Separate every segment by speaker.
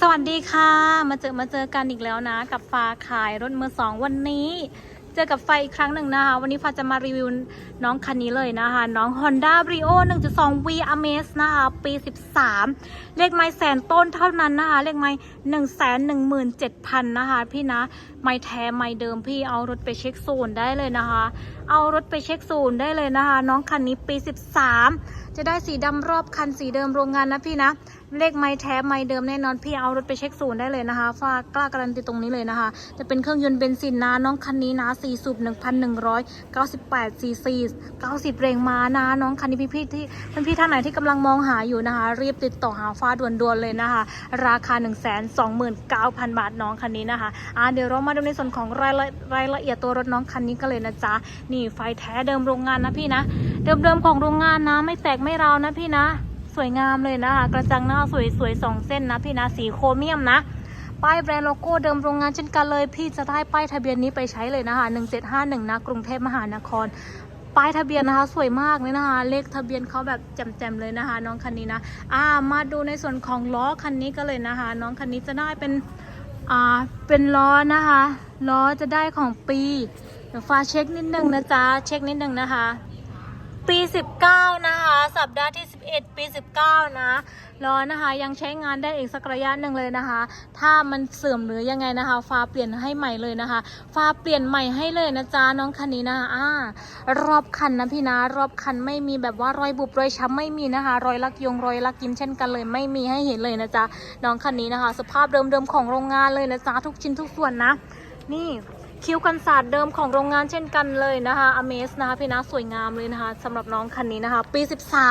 Speaker 1: สวัสดีค่ะ มาเจอมาเจอกันอีกแล้วนะ กับฟ้าขายรถมือสองวันนี้ เจอกับไฟอีกครั้งหนึ่งนะคะ วันนี้ฟ้าจะมารีวิวน้องคันนี้เลยนะคะ น้อง Honda Brio 1.2 V Amaze นะคะ ปี 13 เลขไม้แสนต้นเท่านั้นนะคะ เลขไม้1 1 7 0 0 0 นะคะ พี่นะ ไม้แท้ไม้เดิมพี่เอารถไปเช็คศูนย์ได้เลยนะคะ เอารถไปเช็คศูนย์ได้เลยนะคะ น้องคันนี้ปี 13 จะได้สีดำรอบคันสีเดิมโรงงานนะพี่นะเลขไม้แท้ไม้เดิมแน่นอนพี่เอารถไปเช็คศูนย์ได้เลยนะคะฟ้ากล้าการันตีตรงนี้เลยนะคะ จะเป็นเครื่องยนต์เบนซินนะน้องคันนี้นะ4สูบ1,198ซีซี90แรงม้านะน้องคันนี้พี่พี่ๆที่เพื่อนพี่ท่านไหนที่กำลังมองหาอยู่นะคะ รีบติดต่อหาฟ้าด่วนๆเลยนะคะ ราคา 129,000 บาทน้องคันนี้นะคะอ่าเดี๋ยวเรามาดูในส่วนของรายละรายละเอียดตัวรถน้องคันนี้กันเลยนะจ๊ะนี่ไฟแท้เดิมโรงงานนะพี่นะ เดิมๆของโรงงานนะ ไม่แตกไม่ราวนะพี่นะ สวยงามเลยนะคะ กระจังหน้าสวยๆสองเส้นนะพี่นะสีโครเมียมนะ ป้ายแบรนด์โลโก้เดิมโรงงานเช่นกันเลย พี่จะได้ป้ายทะเบียนนี้ไปใช้เลยนะคะ 1751นะกรุงเทพมหานครป้ายทะเบียนนะคะ สวยมากเลยนะคะ เลขทะเบียนเขาแบบแจ่มๆเลยนะคะ น้องคันนี้นะอ่ามาดูในส่วนของล้อคันนี้กันเลยนะคะ น้องคันนี้จะได้เป็นอ่าเป็นล้อนะคะล้อจะได้ของปีเดี๋ยวฟ้าเช็คนิดนึงนะจ๊ะเช็คนิดนึงนะคะ ปี 19 นะคะ สัปดาห์ที่ 11 ปี 19 นะล้อนะคะยังใช้งานได้อีกสักระยะหนึ่งเลยนะคะ ถ้ามันเสื่อมหรือยังไงนะคะ ฟ้าเปลี่ยนให้ใหม่เลยนะคะ ฟ้าเปลี่ยนใหม่ให้เลยนะจ๊ะน้องคันนี้นะคะอ่ารอบคันนะพี่นะรอบคันไม่มีแบบว่ารอยบุบรอยช้ำไม่มีนะคะ รอยลักยงรอยลักยิ้มเช่นกันเลย ไม่มีให้เห็นเลยนะจ๊ะน้องคันนี้นะคะ สภาพเดิมๆของโรงงานเลยนะจ๊ะทุกชิ้นทุกส่วนนะ นี่ คิ้วกันศาสตร์เดิมของโรงงานเช่นกันเลยนะคะอเมสนะคะพี่นะสวยงามเลยนะคะสำหรับน้องคันนี้นะคะ ปี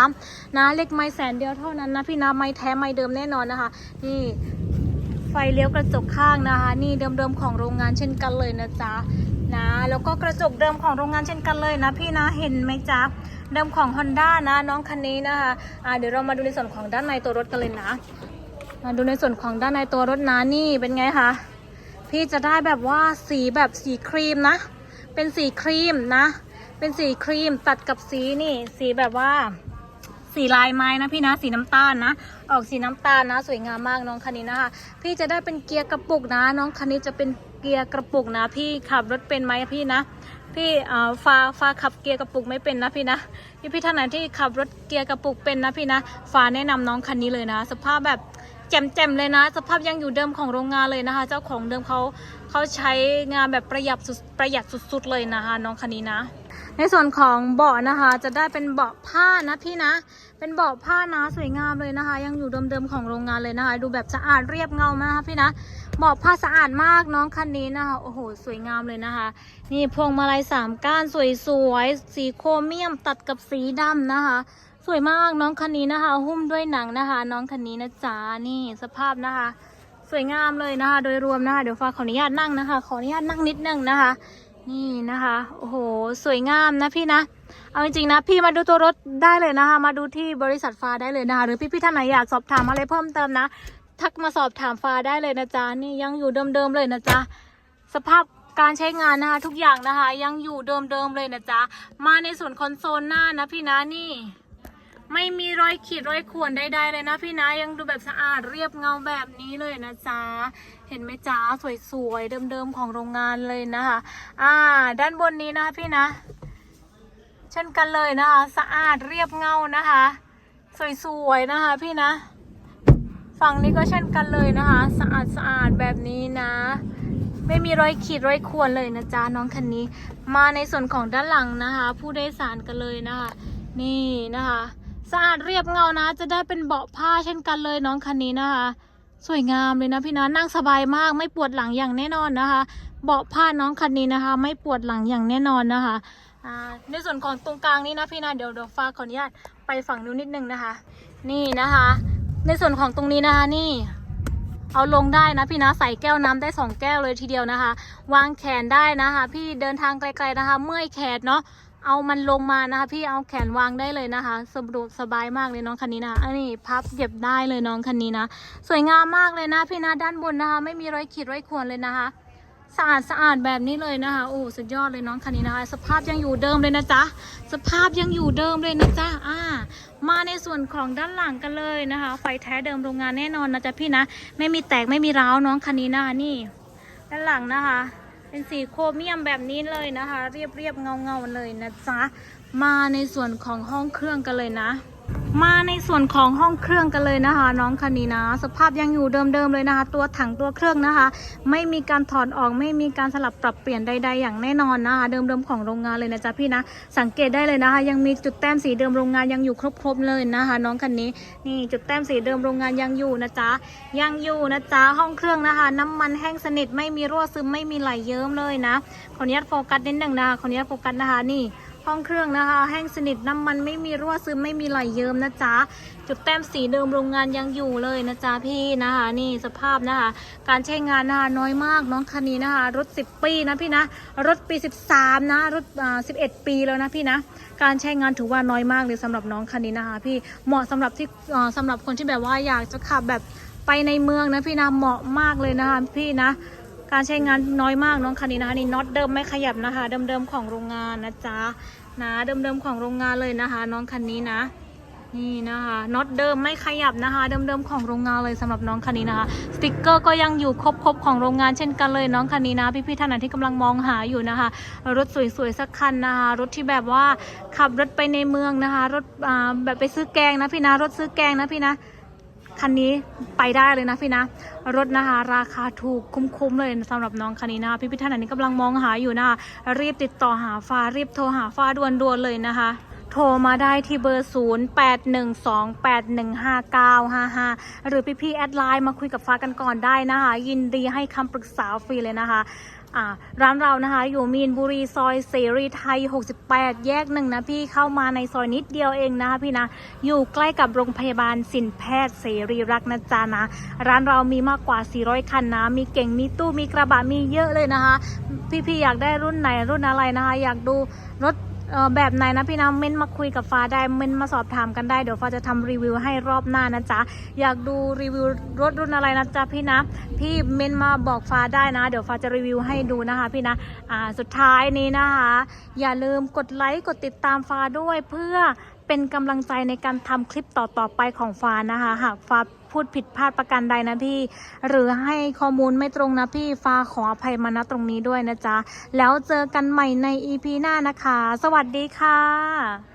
Speaker 1: 13 นะเล็กไม้แสนเดียวเท่านั้นนะพี่นะไม้แท้ไม้เดิมแน่นอนนะคะ นี่ไฟเลี้ยวกระจกข้างนะคะ นี่เดิมๆของโรงงานเช่นกันเลยนะจ๊ะนะแล้วก็กระจกเดิมของโรงงานเช่นกันเลยนะพี่นะเห็นไหมจ๊ะเดิมของ Honda นะน้องคันนี้นะคะอ่าเดี๋ยวเรามาดูในส่วนของด้านในตัวรถกันเลยนะมาดูในส่วนของด้านในตัวรถนะนี่เป็นไงคะ พี่จะได้แบบว่าสีแบบสีครีมนะ เป็นสีครีมนะ เป็นสีครีมตัดกับสีนี่ สีแบบว่า สีลายไม้นะพี่นะ สีน้ำตาลนะ ออกสีน้ำตาลนะ สวยงามมากน้องคันนี้นะคะ พี่จะได้เป็นเกียร์กระปุกนะ น้องคันนี้จะเป็นเกียร์กระปุกนะ พี่ขับรถเป็นไหมพี่นะพี่เอ่อฟ้าฟ้าขับเกียร์กระปุกไม่เป็นนะพี่นะพี่พี่ท่านไหนที่ขับรถเกียร์กระปุกเป็นนะพี่นะฟ้าแนะนำน้องคันนี้เลยนะ สภาพแบบ แจ่มๆเลยนะ สภาพยังอยู่เดิมของโรงงานเลยนะคะ เจ้าของเดิมเขาเขาใช้งานแบบประหยัดสุดประหยัดสุดๆเลยนะคะ น้องคันนี้นะ ในส่วนของเบาะนะคะ จะได้เป็นเบาะผ้านะพี่นะ เป็นเบาะผ้านะสวยงามเลยนะคะ ยังอยู่เดิมๆของโรงงานเลยนะคะ ดูแบบสะอาดเรียบเงามากนะคะพี่นะเบาะผ้าสะอาดมากน้องคันนี้นะคะโอ้โหสวยงามเลยนะคะ นี่พวงมาลัยสามก้านสวยๆสีโครเมียมตัดกับสีดำนะคะ สวยมากน้องคันนี้นะคะ หุ้มด้วยหนังนะคะ น้องคันนี้นะจ๊ะนี่สภาพนะคะ สวยงามเลยนะคะ โดยรวมนะคะ เดี๋ยวฟ้าขออนุญาตนั่งนะคะ ขออนุญาตนั่งนิดนึงนะคะ นี่นะคะโอ้โหสวยงามนะพี่นะเอาจริงๆนะพี่มาดูตัวรถได้เลยนะคะ มาดูที่บริษัทฟ้าได้เลยนะคะหรือพี่ๆท่านไหนอยากสอบถามอะไรเพิ่มเติมนะทักมาสอบถามฟ้าได้เลยนะจ๊ะนี่ยังอยู่เดิมๆเลยนะจ๊ะสภาพการใช้งานนะคะทุกอย่างนะคะ ยังอยู่เดิมๆเลยนะจ๊ะมาในส่วนคอนโซลหน้านะพี่นะนี่ ไม่มีรอยขีดรอยข่วนใดๆเลยนะพี่นะยังดูแบบสะอาดเรียบเงาแบบนี้เลยนะจ๊ะเห็นไหมจ๊ะสวยๆเดิมๆของโรงงานเลยนะคะอ่า ด้านบนนี้นะพี่นะ เช่นกันเลยนะคะ สะอาดเรียบเงานะคะ สวยๆนะคะ พี่นะ ฝั่งนี้ก็เช่นกันเลยนะคะ สะอาดสะอาดแบบนี้นะไม่มีรอยขีดรอยข่วนเลยนะจ๊ะน้องคันนี้ มาในส่วนของด้านหลังนะคะ ผู้โดยสารกันเลยนะคะ นี่นะคะะอาดเรียบเงานะ จะได้เป็นเบาะผ้าเช่นกันเลยน้องคันนี้นะคะ สวยงามเลยนะพี่นะนั่งสบายมากไม่ปวดหลังอย่างแน่นอนนะคะ เบาะผ้าน้องคันนี้นะคะ ไม่ปวดหลังอย่างแน่นอนนะคะในส่วนของตรงกลางนี้นะพี่นะเดี๋ยวเดี๋ยวฟ้าขออนุญาตไปฝั่งนู้นนิดนึงนะคะ นี่นะคะ ในส่วนของตรงนี้นะคะนี่เอาลงได้นะพี่นะใส่แก้วน้ำได้สองแก้วเลยทีเดียวนะคะ วางแขนได้นะคะ พี่เดินทางไกลๆนะคะ เมื่อยแขนเนาะ เอามันลงมานะคะพี่เอาแขนวางได้เลยนะคะสะดวกสบายมากเลยน้องคันนี้นะอันนี้พับเก็บได้เลยน้องคันนี้นะ สวยงามมากเลยนะพี่นะด้านบนนะคะ ไม่มีรอยขีดรอยข่วนเลยนะคะสะอาดสะอาดแบบนี้เลยนะคะโอ้สุดยอดเลยน้องคันนี้นะคะ สภาพยังอยู่เดิมเลยนะจ๊ะสภาพยังอยู่เดิมเลยนะจ๊ะอ่า มาในส่วนของด้านหลังกันเลยนะคะ ไฟแท้เดิมโรงงานแน่นอนนะจ๊ะพี่นะ ไม่มีแตกไม่มีร้าวน้องคันนี้นะคะนี่ ด้านหลังนะคะ เป็นสีโครเมียมแบบนี้เลยนะคะ เรียบๆเงาๆเลยนะจ๊ะ มาในส่วนของห้องเครื่องกันเลยนะ มาในส่วนของห้องเครื่องกันเลยนะคะ น้องคันนี้นะ สภาพยังอยู่เดิมๆเลยนะคะ ตัวถังตัวเครื่องนะคะ ไม่มีการถอดออกไม่มีการสลับปรับเปลี่ยนใด ๆ อย่างแน่นอนนะคะ เดิมๆของโรงงานเลยนะจ๊ะพี่นะ สังเกตได้เลยนะคะ ยังมีจุดแต้มสีเดิมโรงงานยังอยู่ครบๆเลยนะคะ น้องคันนี้นี่จุดแต้มสีเดิมโรงงานยังอยู่นะจ๊ะยังอยู่นะจ๊ะห้องเครื่องนะคะ น้ำมันแห้งสนิทไม่มีรั่วซึมไม่มีไหลเยิ้มเลยนะขออนุญาตโฟกัสนิดหนึ่งนะคะขออนุญาตโฟกัสนะคะนี่ ห้องเครื่องนะคะ แห้งสนิทน้ำมันไม่มีรั่วซึมไม่มีไหลเยิ้มนะจ๊ะ จุดแต้มสีเดิมโรงงานยังอยู่เลยนะจ๊ะพี่นะคะ นี่สภาพนะคะ การใช้งานนะคะน้อยมากน้องคันนี้นะคะ รถ 10 ปีนะพี่นะ รถปี 13 นะรถอ่า11ปีแล้วนะพี่นะ การใช้งานถือว่าน้อยมากเลยสำหรับน้องคันนี้นะคะ พี่เหมาะสำหรับที่อ่าสำหรับคนที่แบบว่าอยากจะขับแบบไปในเมืองนะพี่นะเหมาะมากเลยนะคะพี่นะ การใช้งานน้อยมากน้องคันนี้นะคะนี่น็อตเดิมไม่ขยับนะคะ เดิมๆของโรงงานนะจ๊ะนะเดิมๆของโรงงานเลยนะคะ น้องคันนี้นะนี่นะคะน็อตเดิมไม่ขยับนะคะ เดิมๆของโรงงานเลยสำหรับน้องคันนี้นะคะสติกเกอร์ก็ยังอยู่ครบๆของโรงงานเช่นกันเลยน้องคันนี้นะพี่ๆท่านไหนที่กำลังมองหาอยู่นะคะ รถสวยๆสักคันนะคะ รถที่แบบว่าขับรถไปในเมืองนะคะ รถอ่าแบบไปซื้อแกงนะพี่นะรถซื้อแกงนะพี่นะ คันนี้ไปได้เลยนะพี่นะ รถนะคะ ราคาถูกคุ้มๆเลยสำหรับน้องคันนี้นะคะพี่พี่ท่านไหนนี่กำลังมองหาอยู่นะคะรีบติดต่อหาฟ้ารีบโทรหาฟ้าด่วนๆเลยนะคะ โทรมาได้ที่เบอร์ 0 8 1 2 8 1 5 9 5 5 หรือพี่ๆแอดไลน์มาคุยกับฟ้ากันก่อนได้นะคะ ยินดีให้คำปรึกษาฟรีเลยนะคะร้านเรานะคะ อยู่มีนบุรีซอยเสรีไทย 68 แยกหนึ่งนะพี่เข้ามาในซอยนิดเดียวเองนะคะพี่นะ อยู่ใกล้กับโรงพยาบาลสินแพทย์เสรีรักนะจ๊ะนะ ร้านเรามีมากกว่า 400 คันนะ มีเก่งมีตู้มีกระบะมีเยอะเลยนะคะ พี่ๆอยากได้รุ่นไหนรุ่นอะไรนะคะ อยากดูรถ เอ่อแบบไหนนะพี่นะเม้นมาคุยกับฟ้าได้เม้นมาสอบถามกันได้เดี๋ยวฟ้าจะทำรีวิวให้รอบหน้านะจ๊ะอยากดูรีวิวรถรุ่นอะไรนะจ๊ะพี่นะพี่เม้นมาบอกฟ้าได้นะ เดี๋ยวฟ้าจะรีวิวให้ดูนะคะพี่นะอ่าสุดท้ายนี้นะคะ อย่าลืมกดไลค์กดติดตามฟ้าด้วยเพื่อ เป็นกำลังใจในการทำคลิปต่อๆไปของฟ้านะคะ หากฟ้าพูดผิดพลาดประการใดนะพี่ หรือให้ข้อมูลไม่ตรงนะพี่ฟ้าขออภัยมาณตรงนี้ด้วยนะจ๊ะ แล้วเจอกันใหม่ใน EP หน้านะคะ สวัสดีค่ะ